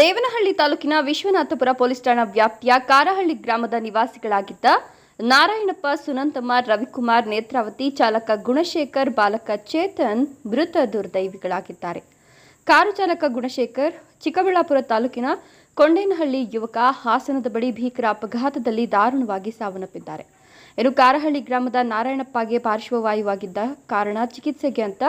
ದೇವನಹಳ್ಳಿ ತಾಲೂಕಿನ ವಿಶ್ವನಾಥಪುರ ಪೊಲೀಸ್ ಠಾಣಾ ವ್ಯಾಪ್ತಿಯ ಕಾರಹಳ್ಳಿ ಗ್ರಾಮದ ನಿವಾಸಿಗಳಾಗಿದ್ದ ನಾರಾಯಣಪ್ಪ ಸುನಂತಮ್ಮ, ರವಿಕುಮಾರ್ ನೇತ್ರಾವತಿ ಚಾಲಕ ಗುಣಶೇಖರ್, ಬಾಲಕ ಚೇತನ್ ಮೃತ ದುರ್ದೈವಿಗಳಾಗಿದ್ದಾರೆ. ಕಾರು ಚಾಲಕ ಗುಣಶೇಖರ್, ಚಿಕ್ಕಬಳ್ಳಾಪುರ ತಾಲೂಕಿನ ಕೊಂಡೇನಹಳ್ಳಿ ಯುವಕ ಹಾಸನದ ಬಳಿ ಭೀಕರ ಅಪಘಾತದಲ್ಲಿ ದಾರುಣವಾಗಿ ಸಾವನ್ನಪ್ಪಿದ್ದಾರೆ. ಇನ್ನು ಕಾರಹಳ್ಳಿ ಗ್ರಾಮದ ನಾರಾಯಣಪ್ಪಗೆ ಪಾರ್ಶ್ವವಾಯುವಾಗಿದ್ದ ಕಾರಣ ಚಿಕಿತ್ಸೆಗೆ ಅಂತ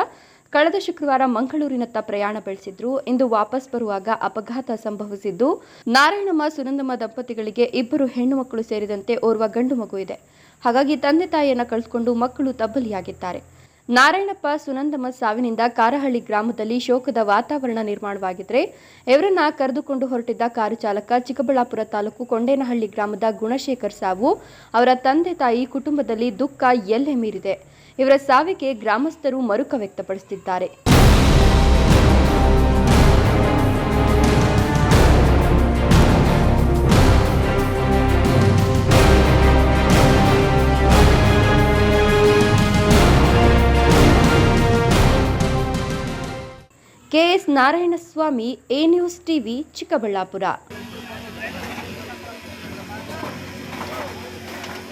ಕಳೆದ ಶುಕ್ರವಾರ ಮಂಗಳೂರಿನತ್ತ ಪ್ರಯಾಣ ಬೆಳೆಸಿದ್ರು. ಇಂದು ವಾಪಸ್ ಬರುವಾಗ ಅಪಘಾತ ಸಂಭವಿಸಿದ್ದು. ನಾರಾಯಣಮ್ಮ, ಸುನಂದಮ್ಮ ದಂಪತಿಗಳಿಗೆ ಇಬ್ಬರು ಹೆಣ್ಣು ಮಕ್ಕಳು ಸೇರಿದಂತೆ ಓರ್ವ ಗಂಡು ಮಗು ಇದೆ. ಹಾಗಾಗಿ ತಂದೆ ತಾಯಿಯನ್ನ ಕಳೆದುಕೊಂಡು ಮಕ್ಕಳು ತಬ್ಬಲಿಯಾಗಿದ್ದಾರೆ. ನಾರಾಯಣಪ್ಪ, ಸುನಂದಮ್ಮ ಸಾವಿನಿಂದ ಕಾರಹಳ್ಳಿ ಗ್ರಾಮದಲ್ಲಿ ಶೋಕದ ವಾತಾವರಣ ನಿರ್ಮಾಣವಾಗಿದ್ರೆ ಇವರನ್ನ ಕರೆದುಕೊಂಡು ಹೊರಟಿದ್ದ ಕಾರು ಚಾಲಕ ಚಿಕ್ಕಬಳ್ಳಾಪುರ ತಾಲೂಕು ಕೊಂಡೇನಹಳ್ಳಿ ಗ್ರಾಮದ ಗುಣಶೇಖರ್ ಸಾವು. ಅವರ ತಂದೆ ತಾಯಿ ಕುಟುಂಬದಲ್ಲಿ ದುಃಖ ಎಲ್ಲೆ ಮೀರಿದೆ. ಇವರ ಸಾವಿಗೆ ಗ್ರಾಮಸ್ಥರು ಮರುಕ ವ್ಯಕ್ತಪಡಿಸುತ್ತಿದ್ದಾರೆ. KS Narayanaswamy A news TV Chikkaballapur.